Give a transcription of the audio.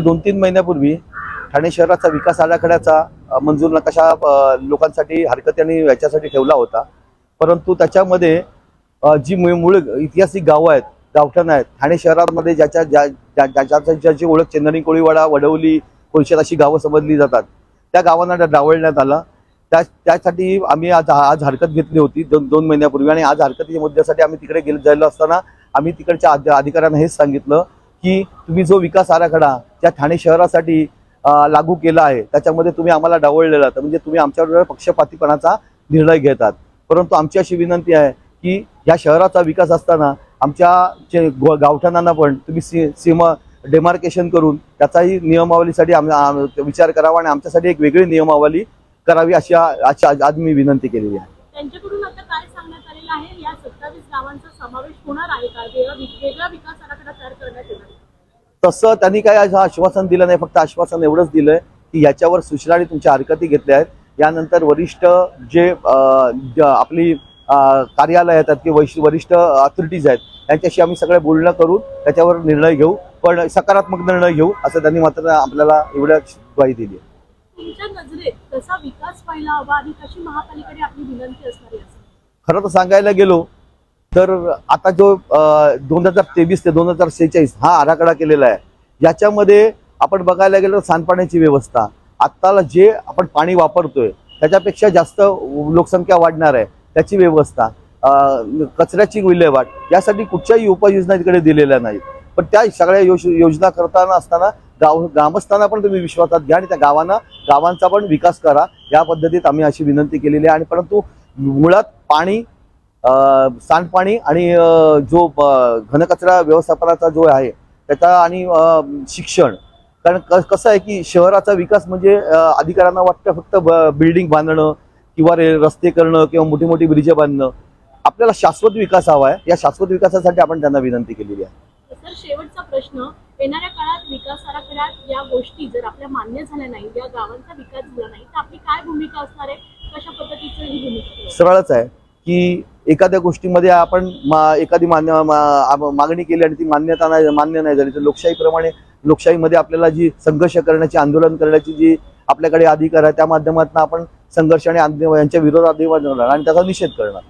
दोन तीन महिन्यापूर्वी ठाणे शहराचा विकास आराखड्याचा मंजूर नकाशा लोकांसाठी हरकत आणि याच्यासाठी ठेवला होता. परंतु त्याच्यामध्ये जी मूळ ऐतिहासिक गावं आहेत गावठाणं आहेत ठाणे शहरामध्ये ज्याच्या ज्या ज्याच्या ज्याची ओळख चंदनी कोळीवाडा वडवली कोळशेत अशी गावं समजली जातात त्या गावांना डावळण्यात आलं. त्या त्यासाठी आम्ही आज आज हरकत घेतली होती दोन दोन महिन्यापूर्वी. आणि आज हरकतीच्या मुद्द्यासाठी आम्ही तिकडे गेलो जायलो असताना आम्ही तिकडच्या अधिकाऱ्यांना हेच सांगितलं की तुम्ही जो विकास आराखडा त्या ठाणे शहरासाठी लागू केला आहे त्याच्यामध्ये तुम्ही आम्हाला डावळलेला तर म्हणजे तुम्ही आमच्यावर पक्षपातीपणाचा निर्णय घेतात. परंतु आमची अशी विनंती आहे की या शहराचा विकास असताना आमच्या जे गावठाणांना पण तुम्ही सी सीमा डेमार्केशन करून त्याचाही नियमावलीसाठी आम विचार करावा आणि आमच्यासाठी एक वेगळी नियमावली करावी अशी आ- आज मी विनंती केलेली आहे. त्यांच्याकडून आता काय सांगण्यात आलेलं आहे? या सत्तावीस गावांचा समावेश होणार आहे का? वेगळा विकास तसं त्यांनी काय आज आश्वासन दिलं नाही फक्त आश्वासन एवढंच दिलंय की याच्यावर सूचनाने तुमच्या हरकती घेतल्या आहेत. यानंतर वरिष्ठ जे आपली कार्यालय किंवा वैश- वरिष्ठ अथॉरिटीज आहेत त्यांच्याशी आम्ही सगळे बोलणं करून त्याच्यावर निर्णय घेऊ पण सकारात्मक निर्णय घेऊ असं त्यांनी मात्र आपल्याला एवढ्याच ग्वाही दिली खरं तर सांगायला गेलो तर आता जो दोन हजार तेवीस ते दोन हजार सेहेचाळीस हा आराखडा केलेला आहे याच्यामध्ये आपण बघायला गेलो तर सांडपाण्याची व्यवस्था आत्ताला जे आपण पाणी वापरतोय त्याच्यापेक्षा जास्त लोकसंख्या वाढणार आहे त्याची व्यवस्था कचऱ्याची विल्हेवाट यासाठी कुठच्याही उपाययोजना तिकडे दिलेल्या नाहीत. पण त्या सगळ्या योज योजना करताना असताना गाव ग्रामस्थांना पण तुम्ही विश्वासात घ्या आणि त्या गावांना गावांचा पण विकास करा या पद्धतीत आम्ही अशी विनंती केलेली आहे. आणि परंतु मुळात पाणी सांडपाणी आणि जो घनकचरा व्यवस्थापनाचा जो आहे त्याचा आणि शिक्षण. कारण कसं आहे की शहराचा विकास म्हणजे अधिकाऱ्यांना वाटतं फक्त बिल्डिंग बांधणं किंवा रस्ते करणं किंवा मोठी मोठी ब्रिज बांधणं. आपल्याला शाश्वत विकास हवा आहे. या शाश्वत विकासासाठी आपण त्यांना विनंती केलेली आहे. तर शेवटचा प्रश्न. येणाऱ्या काळात विकास आराखड्यात या गोष्टी जर आपल्या मान्य झाल्या नाही या गावांचा विकास झाला नाही तर आपली काय भूमिका असणार आहे? कशा पद्धतीची ही भूमिका ठेवणार? सरळच आहे की एखाद्या गोष्टीमध्ये आपण मा- एखादी मान्य मागणी केली आणि ती मान्यता नाही मान्य नाही झाली तर लोकशाहीप्रमाणे लोकशाहीमध्ये आपल्याला जी संघर्ष करण्याची आंदोलन करण्याची जी आपल्याकडे अधिकार आहे त्या माध्यमातून आपण संघर्ष आणि यांच्या विरोधात आणि त्याचा निषेध करणार.